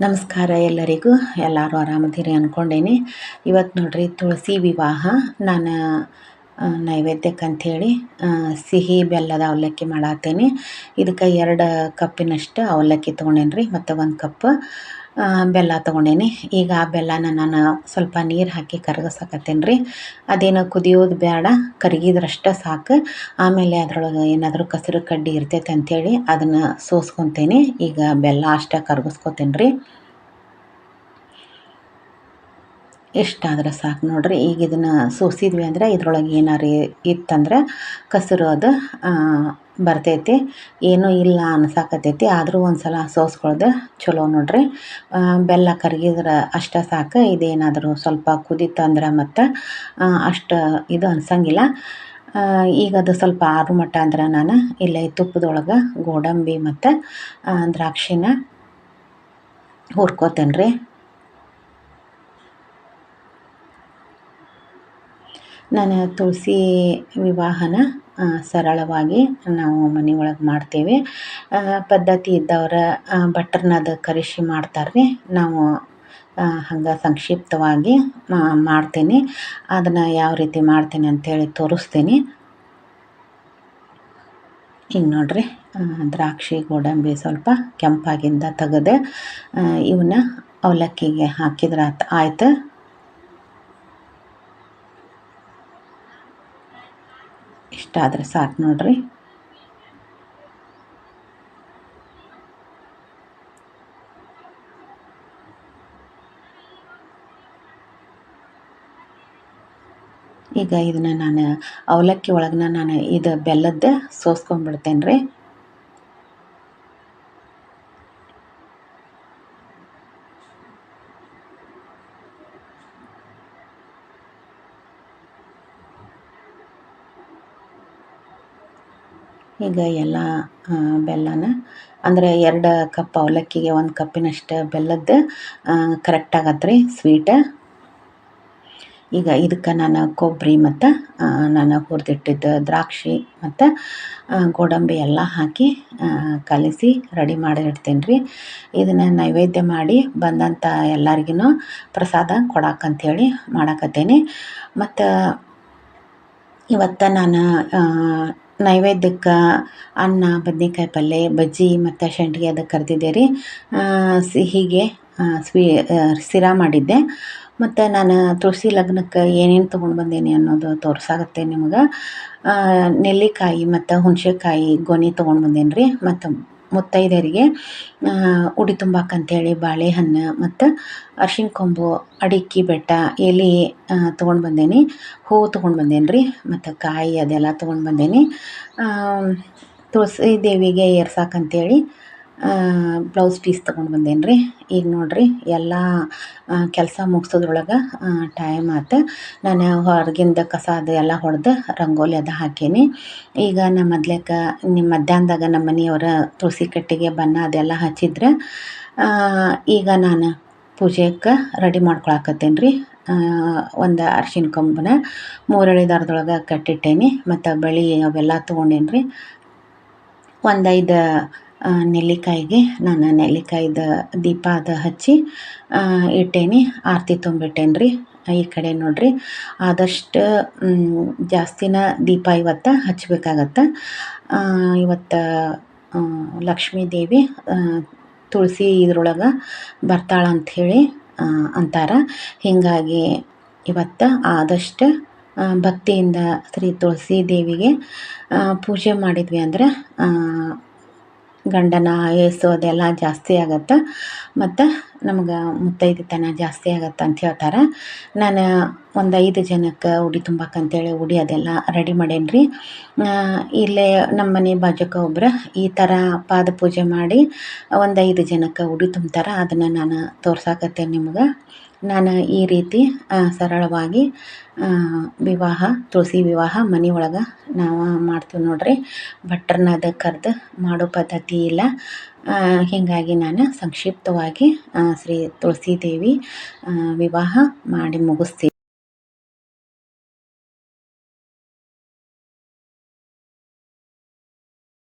ನಮಸ್ಕಾರ ಎಲ್ಲರಿಗೂ. ಎಲ್ಲರೂ ಆರಾಮದಿರಿ ಅಂದ್ಕೊಂಡೇನಿ ಇವತ್ತು ನೋಡ್ರಿ ತುಳಸಿ ವಿವಾಹ. ನಾನು ನೈವೇದ್ಯಕ್ಕೆ ಅಂಥೇಳಿ ಸಿಹಿ ಬೆಲ್ಲದ ಅವಲಕ್ಕಿ ಮಾಡಾತೀನಿ. ಇದಕ್ಕೆ ಎರಡು ಕಪ್ಪಿನಷ್ಟು ಅವಲಕ್ಕಿ ತೊಗೊಂಡೇನಿ ರೀ ಮತ್ತು ಒಂದು ಕಪ್ ಬೆಲ್ಲ ತೊಗೊಂಡೇನಿ. ಈಗ ಆ ಬೆಲ್ಲನ ನಾನು ಸ್ವಲ್ಪ ನೀರು ಹಾಕಿ ಕರಗಿಸಕತ್ತೇನಿ ರೀ ಅದೇನು ಕುದಿಯೋದು ಬೇಡ ಕರಗಿದ್ರಷ್ಟೇ ಸಾಕು. ಆಮೇಲೆ ಅದರೊಳಗೆ ಏನಾದರೂ ಕಸರು ಕಡ್ಡಿ ಇರ್ತೈತೆ ಅಂಥೇಳಿ ಅದನ್ನು ಸೋಸ್ಕೊತೇನೆ. ಈಗ ಬೆಲ್ಲ ಅಷ್ಟೇ ಕರಗಿಸ್ಕೊತೇನೆ ರೀ ಎಷ್ಟಾದ್ರೆ ಸಾಕು ನೋಡ್ರಿ. ಈಗ ಇದನ್ನು ಸೋಸಿದ್ವಿ ಅಂದರೆ ಇದ್ರೊಳಗೆ ಏನಾರು ಇತ್ತಂದ್ರೆ ಕಸರು ಅದು ಬರ್ತೈತಿ. ಏನೂ ಇಲ್ಲ ಅನ್ಸಾಕತ್ತೈತಿ. ಆದರೂ ಒಂದು ಸಲ ಚಲೋ ನೋಡ್ರಿ. ಬೆಲ್ಲ ಕರಗಿದ್ರೆ ಅಷ್ಟೇ ಸಾಕು. ಇದೇನಾದರೂ ಸ್ವಲ್ಪ ಕುದೀತಂದ್ರೆ ಮತ್ತು ಅಷ್ಟು ಇದು ಅನ್ಸಂಗಿಲ್ಲ. ಈಗ ಅದು ಸ್ವಲ್ಪ ಆರು ಮಟ್ಟ ಅಂದ್ರೆ ನಾನು ಇಲ್ಲೇ ತುಪ್ಪದೊಳಗೆ ಗೋಡಂಬಿ ಮತ್ತು ದ್ರಾಕ್ಷಿನ ಹುರ್ಕೋತೇನೆ ರೀ ನಾನು ತುಳಸಿ ವಿವಾಹನ ಸರಳವಾಗಿ ನಾವು ಮನೆ ಒಳಗೆ ಮಾಡ್ತೇವೆ ಪದ್ಧತಿ ಇದ್ದವ್ರು ಭಟ್ರನ್ನ ಅದು ಕರೆಸಿ ಮಾಡ್ತಾರೆ ರೀ ನಾವು ಹಂಗೆ ಸಂಕ್ಷಿಪ್ತವಾಗಿ ಮಾಡ್ತೀನಿ. ಅದನ್ನು ಯಾವ ರೀತಿ ಮಾಡ್ತೀನಿ ಅಂಥೇಳಿ ತೋರಿಸ್ತೀನಿ. ಈಗ ನೋಡ್ರಿ ದ್ರಾಕ್ಷಿ, ಗೋಡಂಬಿ ಸ್ವಲ್ಪ ಕೆಂಪಾಗಿಂದ ತೆಗೆದು ಇವನ್ನ ಅವಲಕ್ಕಿಗೆ ಹಾಕಿದ್ರೆ ಆಯ್ತು. ಇಷ್ಟ ಆದರೆ ಸಾಕು ನೋಡ್ರಿ. ಈಗ ಇದನ್ನ ನಾನು ಅವಲಕ್ಕಿ ಒಳಗೆ ನಾನು ಇದು ಬೆಲ್ಲದ್ದು ಸೋಸ್ಕೊಂಡ್ಬಿಡ್ತೇನೆ ರೀ ಈಗ ಎಲ್ಲ ಬೆಲ್ಲನ, ಅಂದರೆ ಎರಡು ಕಪ್ ಅವಲಕ್ಕಿಗೆ ಒಂದು ಕಪ್ಪಿನಷ್ಟು ಬೆಲ್ಲದ್ದು ಕರೆಕ್ಟ್ ಆಗತ್ತೆ ಸ್ವೀಟ ಈಗ ಇದಕ್ಕೆ ನಾನು ಕೊಬ್ಬರಿ ಮತ್ತು ನಾನು ಹುರಿದಿಟ್ಟಿದ್ದ ದ್ರಾಕ್ಷಿ ಮತ್ತು ಗೋಡಂಬಿ ಎಲ್ಲ ಹಾಕಿ ಕಲಿಸಿ ರೆಡಿ ಮಾಡಿ ಇಡ್ತೀನಿ ರೀ ಇದನ್ನು ನೈವೇದ್ಯ ಮಾಡಿ ಬಂದಂಥ ಎಲ್ಲರಿಗೂ ಪ್ರಸಾದ ಕೊಡಕ್ಕಂಥೇಳಿ ಮಾಡಕತ್ತೇನೆ. ಮತ್ತು ಇವತ್ತು ನಾನು ನೈವೇದ್ಯಕ್ಕೆ, ಅನ್ನ, ಬದ್ನೆಕಾಯಿ ಪಲ್ಯ ಬಜ್ಜಿ ಮತ್ತು ಸಂಡ್ಗೆ ಅದಕ್ಕೆ ಕರೆದಿದ್ದೆ ರೀ ಸಿಹಿಗೆ ಸ್ವೀ ಶಿರಾ ಮಾಡಿದ್ದೆ. ಮತ್ತು ನಾನು ತುಳಸಿ ಲಗ್ನಕ್ಕೆ ಏನೇನು ತೊಗೊಂಡು ಬಂದೀನಿ ಅನ್ನೋದು ತೋರ್ಸಾಗತ್ತೆ ನಿಮ್ಗೆ. ನೆಲ್ಲಿಕಾಯಿ ಮತ್ತು ಹುಣಸೆಕಾಯಿ ಗೊನೆ ತೊಗೊಂಡು ಬಂದೇನಿ ರೀ ಮತ್ತು ಮುತ್ತೈದೆಯರಿಗೆ ಉಡಿ ತುಂಬಾಕಂತೇಳಿ ಬಾಳೆಹಣ್ಣು ಮತ್ತು ಅರ್ಶಿನ ಕೊಂಬು, ಅಡಿಕೆ ಬೆಟ್ಟ ಎಲೆ ತೊಗೊಂಡು ಬಂದೇನಿ. ಹೂ ತೊಗೊಂಡು ಬಂದೇನಿ ರೀ ಮತ್ತು ಕಾಯಿ ಅದೆಲ್ಲ ತೊಗೊಂಡು ಬಂದೇನಿ. ತುಳಸಿ ದೇವಿಗೆ ಏರ್ಸಾಕಂತೇಳಿ ಬ್ಲೌಸ್ ಪೀಸ್ ತೊಗೊಂಡು ಬಂದೇನಿ ರೀ ಈಗ ನೋಡಿರಿ, ಎಲ್ಲ ಕೆಲಸ ಮುಗ್ಸೋದ್ರೊಳಗೆ ಟೈಮ್ ಆತು. ನಾನು ಹೊರಗಿಂದ ಕಸ ಅದು ಎಲ್ಲ ಹೊಡೆದು ರಂಗೋಲಿ ಅದು ಹಾಕೇನಿ. ಈಗ ನಮ್ಮ ಮೊದ್ಲೇಕ ನಿಮ್ಮ ಮಧ್ಯಾಹ್ನದಾಗ ನಮ್ಮ ಮನೆಯವರ ತುಳಸಿ ಕಟ್ಟಿಗೆ, ಬಣ್ಣ ಅದೆಲ್ಲ ಹಚ್ಚಿದ್ರೆ ಈಗ ನಾನು ಪೂಜೆಗೆ ರೆಡಿ ಮಾಡ್ಕೊಳಕತ್ತೇನೆ ರೀ ಒಂದು ಅರ್ಶಿನ ಕೊಂಬನ ಮೂರಳೆ ದಾರದೊಳಗೆ ಕಟ್ಟಿಟ್ಟೇನಿ. ಮತ್ತು ಬಳೆ ಅವೆಲ್ಲ ತೊಗೊಂಡೇನಿ ರೀ ಒಂದು ಐದು ನೆಲ್ಲಿಕಾಯಿಗೆ ನಾನು ನೆಲ್ಲಿಕಾಯ್ದು ದೀಪ ಅದು ಹಚ್ಚಿ ಇಟ್ಟೇನಿ. ಆರತಿ ತುಂಬಿಟ್ಟೇನಿ ರೀ ಈ ಕಡೆ ನೋಡಿರಿ, ಆದಷ್ಟು ಜಾಸ್ತಿನ ದೀಪ ಇವತ್ತು ಹಚ್ಚಬೇಕಾಗತ್ತೆ ಇವತ್ತು ಲಕ್ಷ್ಮೀ ದೇವಿ ತುಳಸಿ ಇದ್ರೊಳಗೆ ಬರ್ತಾಳೆ ಅಂಥೇಳಿ ಅಂತಾರೆ. ಹೀಗಾಗಿ ಇವತ್ತು ಆದಷ್ಟು ಭಕ್ತಿಯಿಂದ ಶ್ರೀ ತುಳಸಿ ದೇವಿಗೆ ಪೂಜೆ ಮಾಡಿದ್ವಿ ಅಂದರೆ ಗಂಡನ ಆಯಸ್ಸು ಅದೆಲ್ಲ ಜಾಸ್ತಿ ಆಗುತ್ತೆ. ಮತ್ತು ನಮ್ಗೆ ಮುತ್ತೈದೆತನ ಜಾಸ್ತಿ ಆಗತ್ತೆ ಅಂತ ಹೇಳ್ತಾರೆ. ನಾನು ಒಂದು ಐದು ಜನಕ್ಕೆ ಉಡಿ ತುಂಬಕ್ಕಂತೇಳಿ ಉಡಿ ಅದೆಲ್ಲ ರೆಡಿ ಮಾಡೇನಿ ರೀ ಇಲ್ಲೇ ನಮ್ಮ ಮನೆ ಬಾಜುಕ ಒಬ್ರು ಈ ಥರ ಪಾದ ಪೂಜೆ ಮಾಡಿ ಒಂದು ಐದು ಜನಕ್ಕೆ ಉಡಿ ತುಂಬ್ತಾರೆ. ಅದನ್ನು ನಾನು ತೋರ್ಸಾಕತ್ತೇನೆ ನಿಮ್ಗೆ. ನಾನು ಈ ರೀತಿ ಸರಳವಾಗಿ ವಿವಾಹ, ತುಳಸಿ ವಿವಾಹ ಮನೆ ಒಳಗೆ ನಾವು ಮಾಡ್ತೀವಿ ನೋಡಿರಿ. ಭಟ್ರನ್ನ ಅದು ಕರೆದು ಮಾಡೋ ಪದ್ಧತಿ ಇಲ್ಲ. ಹೀಗಾಗಿ ನಾನು ಸಂಕ್ಷಿಪ್ತವಾಗಿ ಶ್ರೀ ತುಳಸಿ ದೇವಿ ವಿವಾಹ ಮಾಡಿ ಮುಗಿಸ್ತೀನಿ.